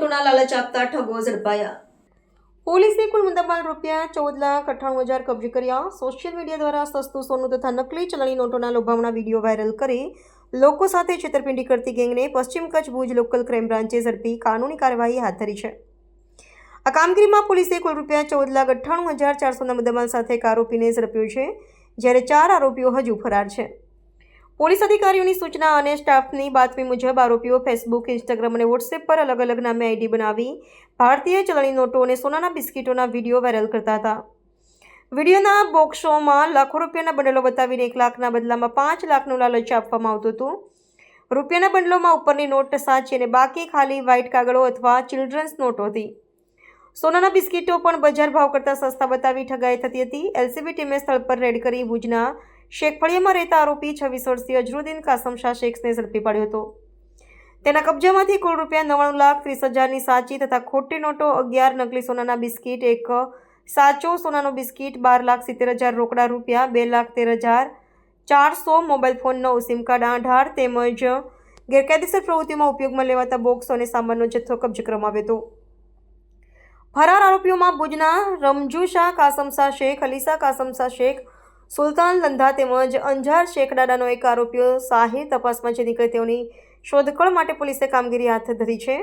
નોટોના લાલચ આપતા ઠગો ઝડપાયા. પોલીસે કુલ મુદ્દામાલ રૂપિયા ચૌદ લાખ અઠ્ઠાણું હજાર કબજે કર્યા. સોશિયલ મીડિયા દ્વારા સસ્તું સોનું તથા નકલી ચલણી નોટોના લોભામણા વીડિયો વાયરલ કરી લોકો સાથે છેતરપિંડી કરતી ગેંગને પશ્ચિમ કચ્છ ભુજ લોકલ ક્રાઇમ બ્રાન્ચે ઝડપી કાનૂની કાર્યવાહી હાથ ધરી છે. આ કામગીરીમાં પોલીસે કુલ રૂપિયા ચૌદ લાખ અઠ્ઠાણું હજાર ચારસોના મુદ્દામાલ સાથે એક આરોપીને ઝડપ્યો છે, જ્યારે ચાર આરોપીઓ હજુ ફરાર છે. પોલીસ અધિકારીઓની સૂચના અને સ્ટાફની બાતમી મુજબ આરોપીઓ ફેસબુક, ઇન્સ્ટાગ્રામ અને વોટ્સએપ પર અલગ અલગ નામે આઈડી બનાવી ભારતીય ચલણી નોટો અને સોનાના બિસ્કીટોના વીડિયો વાયરલ કરતા હતા. વિડીયોના બોક્સોમાં લાખો રૂપિયાના બંડલો બતાવીને એક લાખના બદલામાં પાંચ લાખનું લાલચ આપવામાં આવતું હતું. રૂપિયાના બંડલોમાં ઉપરની નોટ સાચી અને બાકી ખાલી વ્હાઇટ કાગળો અથવા ચિલ્ડ્રન્સ નોટો હતી. સોનાના બિસ્કીટો પણ બજાર ભાવ કરતાં સસ્તા બતાવી ઠગાઈ થતી હતી. એલસીબી ટીમે સ્થળ પર રેડ કરી ભુજના શેખફળિયામાં રહેતા આરોપી છવ્વીસ વર્ષીય અજરુદ્દીન કાસમ શાહ શેખ્સને ઝડપી પાડ્યો હતો. તેના કબજામાંથી કુલ રૂપિયા નવ્વાણું લાખ ત્રીસ હજારની સાચી તથા ખોટી નોટો અગિયાર નકલી સોનાના બિસ્કીટ, એક સાચો સોનાનો બિસ્કીટ બાર લાખ સિત્તેર હજાર રોકડા રૂપિયા, બે લાખ તેર હજાર ચારસો મોબાઈલ ફોન નવ સિમ કાર્ડ આધાર તેમજ ગેરકાયદેસર પ્રવૃત્તિઓમાં ઉપયોગમાં લેવાતા બોક્સો અને સામાનનો જથ્થો કબજે કરવામાં આવ્યો હતો. ફરાર આરોપીઓમાં ભુજના રમજુ શાહ કાસમશાહ શેખ અલીસા કાસમશા શેખ સુલતાન લંધા તેમજ અંજાર શેખડાડાનો એક આરોપીઓ સાહિર તપાસમાં જે નીકળે તેઓની શોધખોળ માટે પોલીસે કામગીરી હાથ ધરી છે.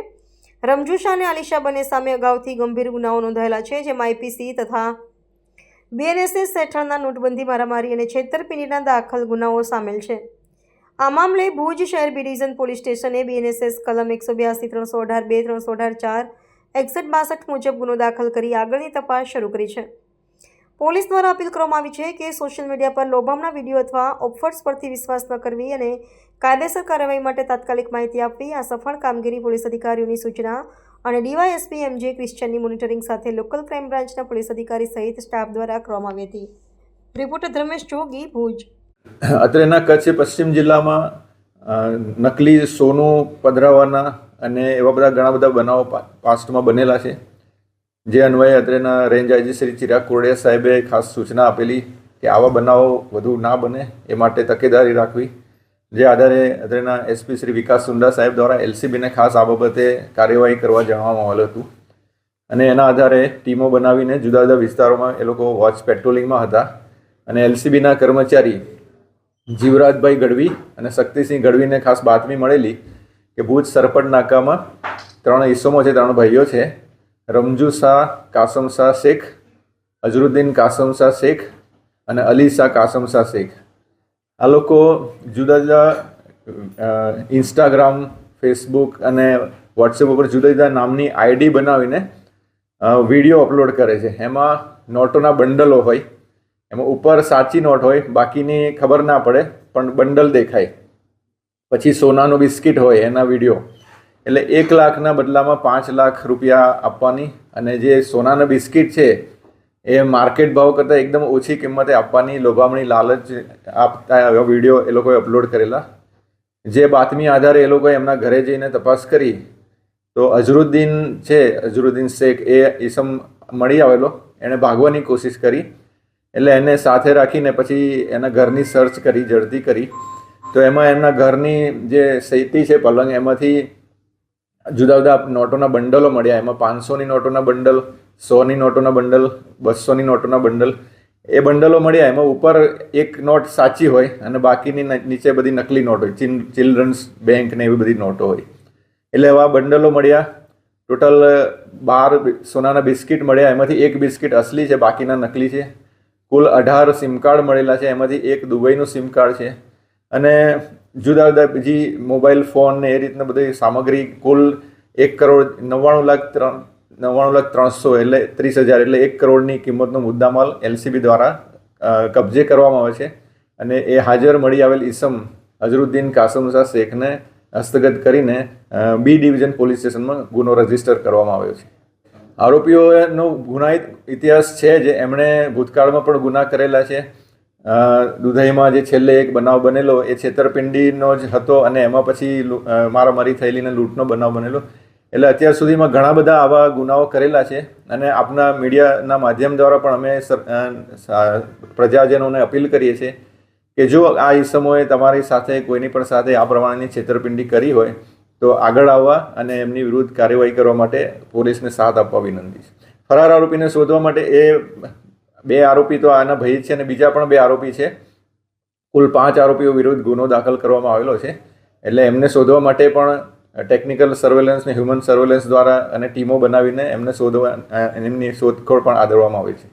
રમજુ શાહ અને આલિશા બંને સામે અગાઉથી ગંભીર ગુનાઓ નોંધાયેલા છે, જેમાં આઈપીસી તથા બીએનએસએસ હેઠળના નોટબંધી મારામારી અને છેતરપિંડીના દાખલ ગુનાઓ સામેલ છે. આ મામલે ભુજ શહેર બી ડિવિઝન પોલીસ સ્ટેશને બીએનએસએસ કલમ એકસો બ્યાસી, ત્રણસો અઢાર બે, ત્રણસો અઢાર ચાર, એકસઠ બાસઠ મુજબ ગુનો દાખલ કરી આગળની તપાસ શરૂ કરી છે. પોલીસ દ્વારા અપીલ કરવામાં આવી છે કે સોશિયલ મીડિયા પર લોભામણા વીડિયો અથવા ઓફર્સ પરથી વિશ્વાસ ન કરવી અને કાયદેસર કાર્યવાહી માટે તાત્કાલિક માહિતી આપવી. આ સફળ કામગીરી પોલીસ અધિકારીઓની સૂચના અને ડીવાયએસપી એમજે ક્રિશ્ચનની મોનિટરિંગ સાથે લોકલ ક્રાઇમ બ્રાન્ચના પોલીસ અધિકારી સહિત સ્ટાફ દ્વારા કરવામાં આવી હતી. રિપોર્ટર ધર્મેશ જોગી, ભુજ. અત્રેના કચ્છ પશ્ચિમ જિલ્લામાં નકલી સોનું પધરાવાના અને એવા બધા ઘણા બધા બનાવો પાસ્ટમાં બનેલા છે. જે અન્વયે અત્રેના રેન્જ આઈજી શ્રી ચિરાગ કોરડિયા સાહેબે ખાસ સૂચના આપેલી કે આવા બનાવો વધુ ના બને એ માટે તકેદારી રાખવી. જે આધારે અત્રેના એસપી શ્રી વિકાસ સુંડા સાહેબ દ્વારા એલસીબીને ખાસ આ બાબતે કાર્યવાહી કરવા જણાવવામાં આવેલું હતું. અને એના આધારે ટીમો બનાવીને જુદા જુદા વિસ્તારોમાં એ લોકો વોચ પેટ્રોલિંગમાં હતા. અને એલસીબીના કર્મચારી જીવરાજભાઈ ગઢવી અને શક્તિસિંહ ગઢવીને ખાસ બાતમી મળેલી કે ભુજ સરપટ નાકામાં ત્રણ હિસ્સોમાં છે, ત્રણ ભાઈઓ છે. રમજુ શાહ, કાસમ શાહ શેખ, અઝરુદ્દીન કાસમ શાહ શેખ અને અલી શાહ કાસમ શાહ શેખ. આ લોકો જુદા જુદા ઇન્સ્ટાગ્રામ, ફેસબુક અને વોટ્સએપ ઉપર જુદા જુદા નામની આઈડી બનાવીને વીડિયો અપલોડ કરે છે. એમાં નોટોના બંડલો હોય, એમાં ઉપર સાચી નોટ હોય, બાકીની ખબર ના પડે, પણ બંડલ દેખાય. પછી સોનાનો બિસ્કિટ હોય એના વીડિયો. એટલે એક લાખના બદલામાં પાંચ લાખ રૂપિયા આપવાની અને જે સોનાના બિસ્કિટ છે, એ માર્કેટ ભાવ કરતાં એકદમ ઓછી કિંમતે આપવાની લોભામણી લાલચ આપતા એવા વીડિયો એ લોકોએ અપલોડ કરેલા. જે બાતમી આધારે એ લોકોએ એમના ઘરે જઈને તપાસ કરી, તો અઝરુદ્દીન છે, અઝરુદ્દીન શેખ, એ ઈસમ મળી આવેલો. એણે ભાગવાની કોશિશ કરી, એટલે એને સાથે રાખીને પછી એના ઘરની સર્ચ કરી જડતી કરી. તો એમાં એમના ઘરની જે સૈતી છે, પલંગ, એમાંથી જુદા જુદા નોટોના બંડલો મળ્યા. એમાં પાંચસોની નોટોના બંડલ, સોની નોટોના બંડલ બસોની નોટોના બંડલ. એ બંડલો મળ્યા. એમાં ઉપર એક નોટ સાચી હોય અને બાકીની નીચે બધી નકલી નોટ હોય. ચિલ ચિલ્ડ્રન્સ બેંક ને એવી બધી નોટો હોય. એટલે એવા બંડલો મળ્યા. ટોટલ બાર સોનાના બિસ્કિટ મળ્યા. એમાંથી એક બિસ્કિટ અસલી છે, બાકીના નકલી છે. કુલ અઢાર સિમ કાર્ડ મળેલા છે. એમાંથી એક દુબઈનું સિમ કાર્ડ છે. અને જુદા જુદા બીજી મોબાઈલ ફોન ને એ રીતના બધી સામગ્રી કુલ એક કરોડ નવ્વાણું લાખ ત્રણ નવ્વાણું લાખ ત્રણસો એટલે ત્રીસ હજાર એટલે એક કરોડની કિંમતનો મુદ્દામાલ એલસીબી દ્વારા કબજે કરવામાં આવે છે. અને એ હાજર મળી આવેલ ઈસમ અઝરુદ્દીન કાસમ શાહ શેખને હસ્તગત કરીને બી ડિવિઝન પોલીસ સ્ટેશનમાં ગુનો રજિસ્ટર કરવામાં આવ્યો છે. આરોપીઓનો ગુનાહિત ઇતિહાસ છે જે એમણે ભૂતકાળમાં પણ ગુના કરેલા છે. દુધઈમાં જે છેલ્લે એક બનાવ બનેલો એ છેતરપિંડીનો જ હતો અને એમાં પછી મારામારી થયેલી ને લૂંટનો બનાવ બનેલો. એટલે અત્યાર સુધીમાં ઘણા બધા આવા ગુનાઓ કરેલા છે અને આપના મીડિયાના માધ્યમ દ્વારા પણ અમે પ્રજાજનોને અપીલ કરીએ છીએ કે જો આ ઈસમોએ તમારી સાથે, કોઈની પણ સાથે આ પ્રમાણેની છેતરપિંડી કરી હોય, તો આગળ આવવા અને એમની વિરુદ્ધ કાર્યવાહી કરવા માટે પોલીસને સાથ આપવા વિનંતી છે. ફરાર આરોપીને શોધવા માટે એ બે આરોપી તો આના ભય છે અને બીજા પણ બે આરોપી છે. કુલ પાંચ આરોપીઓ વિરુદ્ધ ગુનો દાખલ કરવામાં આવેલો છે. એટલે એમને શોધવા માટે પણ ટેકનિકલ સર્વેલન્સ ને હ્યુમન સર્વેલન્સ દ્વારા અને ટીમો બનાવીને એમને શોધવા, એમની શોધખોળ પણ આદરવામાં આવે છે.